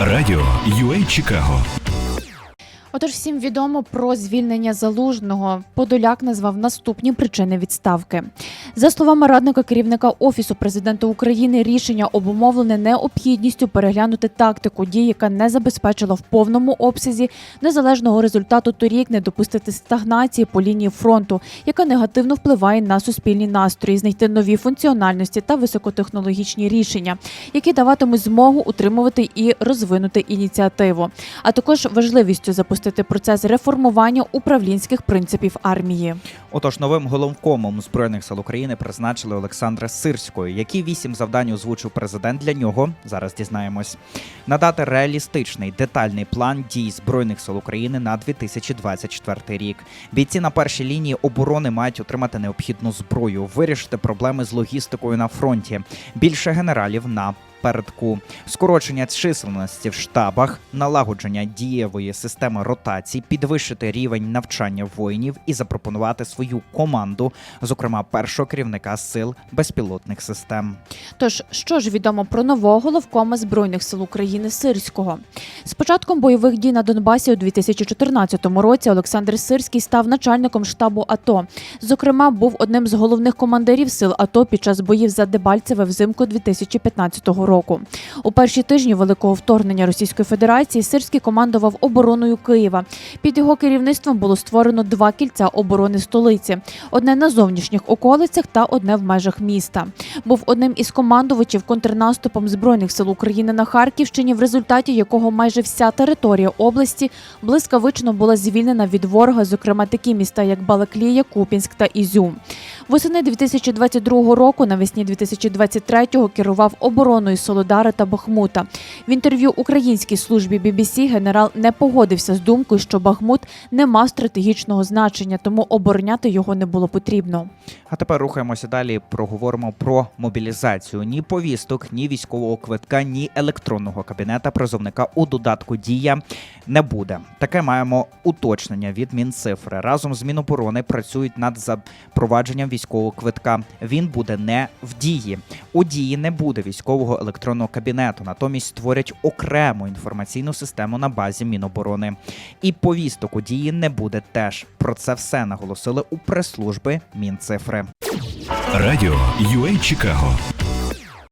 Радіо UA Чикаго Отож, всім відомо про звільнення залужного. Подоляк назвав наступні причини відставки. За словами радника керівника офісу президента України, рішення обумовлене необхідністю переглянути тактику дій, яка не забезпечила в повному обсязі незалежного результату торік, не допустити стагнації по лінії фронту, яка негативно впливає на суспільні настрої, знайти нові функціональності та високотехнологічні рішення, які даватимуть змогу утримувати і розвинути ініціативу, а також важливістю запустити процес реформування управлінських принципів армії. Отож, новим головкомом збройних сил України призначили Олександра Сирського. Які вісім завдань озвучив президент для нього? Зараз дізнаємось. Надати реалістичний детальний план дій збройних сил України на 2024 рік. Бійці на першій лінії оборони мають отримати необхідну зброю, вирішити проблеми з логістикою на фронті. Більше генералів на передку, скорочення численності в штабах, налагодження дієвої системи ротацій, підвищити рівень навчання воїнів і запропонувати свою команду, зокрема першого керівника сил безпілотних систем. Тож, що ж відомо про нового головкома збройних сил України Сирського? З початком бойових дій на Донбасі у 2014 році Олександр Сирський став начальником штабу АТО. Зокрема, був одним з головних командирів сил АТО під час боїв за Дебальцеве взимку 2015 року. У перші тижні великого вторгнення Російської Федерації Сирський командував обороною Києва. Під його керівництвом було створено два кільця оборони столиці: одне на зовнішніх околицях та одне в межах міста. Був одним із командувачів контрнаступом збройних сил України на Харківщині, в результаті якого майже вся територія області блискавично була звільнена від ворога, зокрема такі міста, як Балаклія, Купінськ та Ізюм. Восени 2022 року, навесні 2023 керував обороною Солодара та Бахмута. В інтерв'ю українській службі BBC генерал не погодився з думкою, що Бахмут не мав стратегічного значення, тому обороняти його не було потрібно. А тепер рухаємося далі. Проговоримо про мобілізацію. Ні повісток, ні військового квитка, ні електронного кабінета призовника у додатку Дія не буде. Таке маємо уточнення від Мінцифри. Разом з Міноборони працюють над запровадженням військового квитка. Він буде не в дії. У дії не буде військового електронного кабінету. Натомість створять окрему інформаційну систему на базі Міноборони. І повісток у дії не буде теж. Про це все наголосили у прес-служби Мінцифри. Радіо UA Чикаго